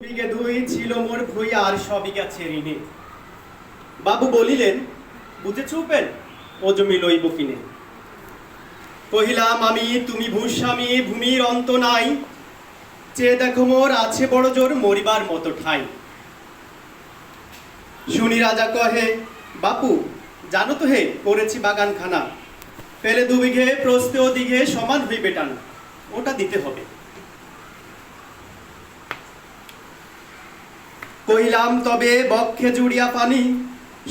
বিঘে দুই ছিল মোর ভুই আর সবিঘা ছেড়িনে বাবু বলিলেন, বুঝেছ উপেন ও জমি লইব কিনে? কহিলাম, আমি, তুমি ভূস্বামী ভূমির অন্ত নাই। চেয়ে দেখো মোর আছে বড় জোর, মরিবার মতো ঠাই। শুনি রাজা কহে, বাপু, জানো তো হে, করেছি বাগানখানা। পেলে দু বিঘে প্রস্তে ও দিঘে সমান হইবে টানা। ওটা দিতে হবে। কহিলাম, তবে বক্ষে জুড়িয়া পানি,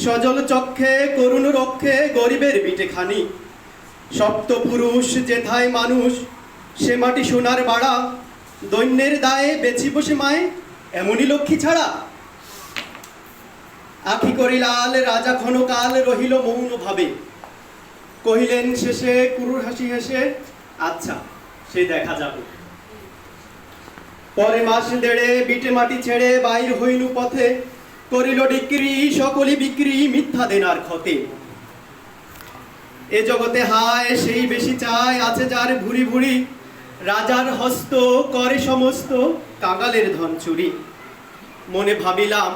সজল চক্ষে করুণ রক্ষে গরিবের বিটে খানি। সপ্ত পুরুষ যেথায় মানুষ, সে মাটি সোনার বাড়া, দৈন্যের দায়ে বেছি বসে মায়ে এমনই লক্ষ্মী ছাড়া? আখি করিলাল রাজা ক্ষণকাল রহিল মৌন ভাবে। কহিলেন, শেষে কুরুর হাসি হেসে আচ্ছা সে দেখা যাবে। পরে মাস দেড়ে বিটে মাটি ছেড়ে বাইর হইনু পথে। করিল ডিক্রি, সকলি বিক্রি, মিথ্যা দেনার ক্ষতে। এ জগতে হায়, সেই বেশি চায় আছে যার ভুরি ভুরি রাজার হস্ত করে সমস্ত, কাঙালের ধন চুরি। মনে ভাবিলাম,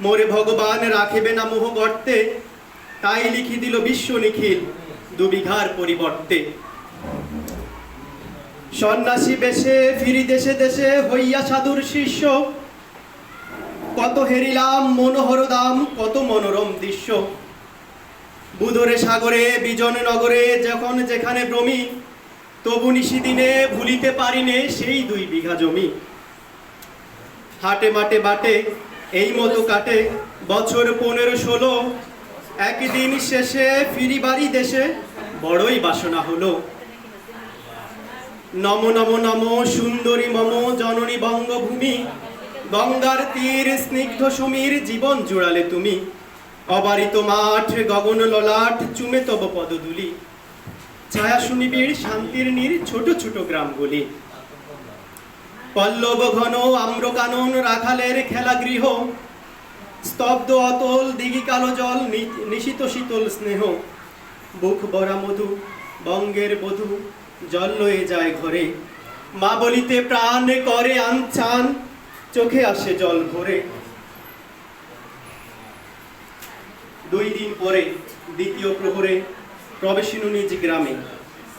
মোরে ভগবান রাখিবে না মোহ গর্তে। তাই লিখি দিল বিশ্ব নিখিল দুবিঘার পরিবর্তে। সন্ন্যাসী বেশে ফিরি দেশে দেশে হইয়া সাধুর শিষ্য। কত হেরিলাম মনোহর দাম, কত মনোরম দৃশ্য। বুদরে সাগরে, বিজন নগরে, যখন যেখানে ভ্রমি তবু নিশি দিনে ভুলিতে পারিনে সেই দুই বিঘা জমি। হাটে মাটে বাটে, এই মতো কাটে, বছর পনেরো ষোলো, একদিন শেষে ফিরি বাড়ি দেশে বড়ই বাসনা হলো। নম নম নম সুন্দরী মম জননী বঙ্গভূমি। গঙ্গার তীর স্নিগ্ধ সমীর জীবন জুড়ালে তুমি। অবারিত মাঠ, গগন ললাট, চুমে তব পদধূলি। ছায়া সুনিবিড়, শান্তির নীর, ছোট ছোট গ্রামগুলি পল্লব ঘন, আম্রকানন, রাখালের খেলা গৃহ। স্তব্ধ অতল, দিঘি কালো জল নিশীত শীতল স্নেহ। বুক ভরা মধু, বঙ্গের বধূ। জল লয়ে যায় ঘরে। মা বলিতে, প্রাণ করে আনচান চোখে আসে জল ভরে। দুই দিন পরে দ্বিতীয় প্রহরে প্রবেশিনু নিজ গ্রামে।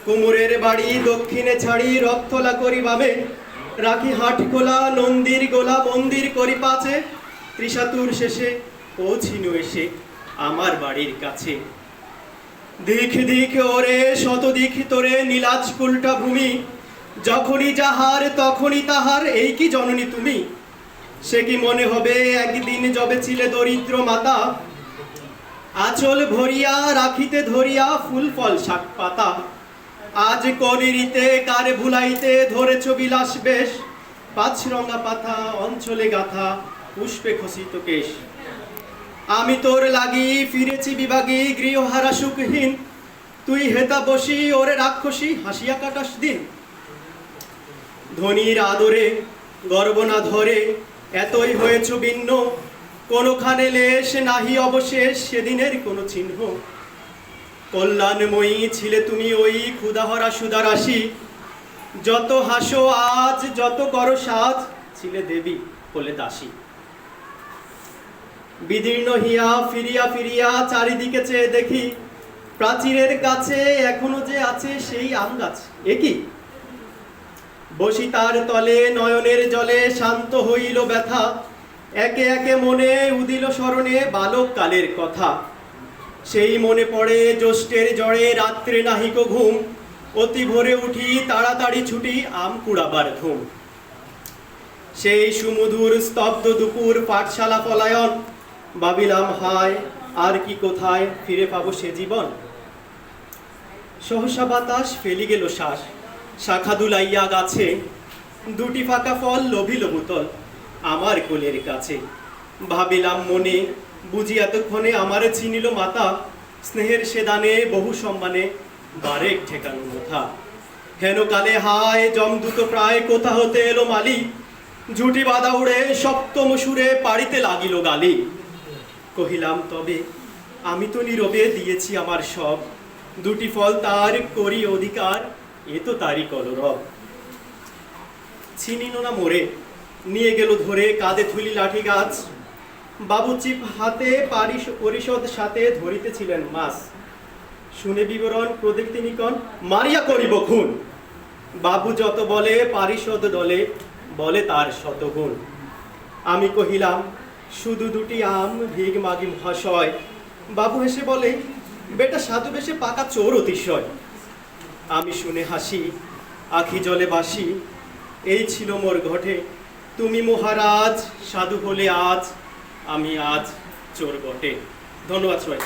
কুমুরের বাড়ি দক্ষিণে ছাড়ি রথতলা করি বাবে রাখি হাট খোলা, নন্দির গোলা মন্দির করি পাচে ত্রিশাতুর শেষে পৌঁছিনু এসে আমার বাড়ির কাছে। দিক দিক ওরে, শত দিক তোরে, নীলাজ কুলটা ভূমি। যখনই যাহার, তখনই তাহার, এই কি জননী তুমি? সে কি মনে হবে, একদিন যবে ছিলে দরিদ্র মাতা? আচল ভরিয়া, রাখিতে ধরিয়া, ফুল ফল শাক পাতা। আজ কনিরিতে কারে ভুলাইতে, ধরেছ বিলাস বেশ। পাঁচ রঙা পাতা, অঞ্চলে গাথা, পুষ্পে খসিত কেশ। আমি তোর লাগি ফিরেছি বিভাগী গৃহহারা সুখহীন। তুই হেতা বসি, ওরে রাক্ষসী, হাসিয়া কাটাস দিন। ধনির আদরে গর্ব না ধরে এতই হয়েছ ভিন্ন। কোনোখানে লেশ নাহি অবশেষ, সেদিনের কোনো চিহ্ন। কল্যাণময়ী ছিলে তুমি ওই ক্ষুদাহরা সুদারাশি যত হাসো আজ, যত করো সাজ, ছিলে দেবী বলে দাসী। বিদীর্ণ হিয়া ফিরিয়া ফিরিয়া চারিদিকে চেয়ে দেখি, প্রাচীরের কাছে এখনও যে আছে সেই আম গাছ। একই বসি তার তলে নয়নের জলে শান্ত হইল ব্যথা। একে একে মনে উদিল স্মরণে বালক কালের কথা। সেই মনে পড়ে জ্যৈষ্ঠের জড়ে রাত্রে নাহিক ঘুম। অতি ভোরে উঠি তাড়াতাড়ি ছুটি আম কুড়াবার ধুম। সেই সুমধুর স্তব্ধ দুপুর পাঠশালা পলায়ন। ভাবিলাম হায়, আর কি কোথায় ফিরে পাবো সে জীবন? সহসা বাতাস ফেলি গেল শ্বাস, শাখা দুলাইয়া গাছে, দুটি ফাঁকা ফল লোভিল বোতল আমার কোলের কাছে। ভাবিলাম মনে, বুঝি এতক্ষণে আমার চিনিল মাতা স্নেহের সেদানে বহু সম্মানে বারেক ঠেকানো কথা হেন কালে হায় জমদূত প্রায়, কোথা হতে এলো মালি? ঝুটি বাদা উড়ে সপ্তম সুরে পাড়িতে লাগিল গালি। কহিলাম, তবে আমি তো নীরবে দিয়েছি আমার সব। দুটি ফল তার করি অধিকার, এ তো তারই কলরব। ছিনিল না মোরে, নিয়ে গেল ধরে কাঁধে থুলি লাঠি গাছ। বাবু চিপ হাতে পরিষদ সাথে ধরিতেছিলেন মাছ। শুনে বিবরণ প্রদীপ তিনি কন মারিয়া করিব খুন। বাবু যত বলে পারিষদ দলে, বলে তার শতগুণ আমি কহিলাম শুধু দুটি আম, ভিগ মাগি মহাশয় বাবু হেসে বলে, বেটা সাধু বেশে পাকা চোর অতিশয়। আমি শুনে হাসি, আখি জলে বাসি। এই ছিল মোর ঘটে। তুমি মহারাজ, সাধু হলে আজ। আমি আজ চোর বটে। ধন্যবাদ সবাই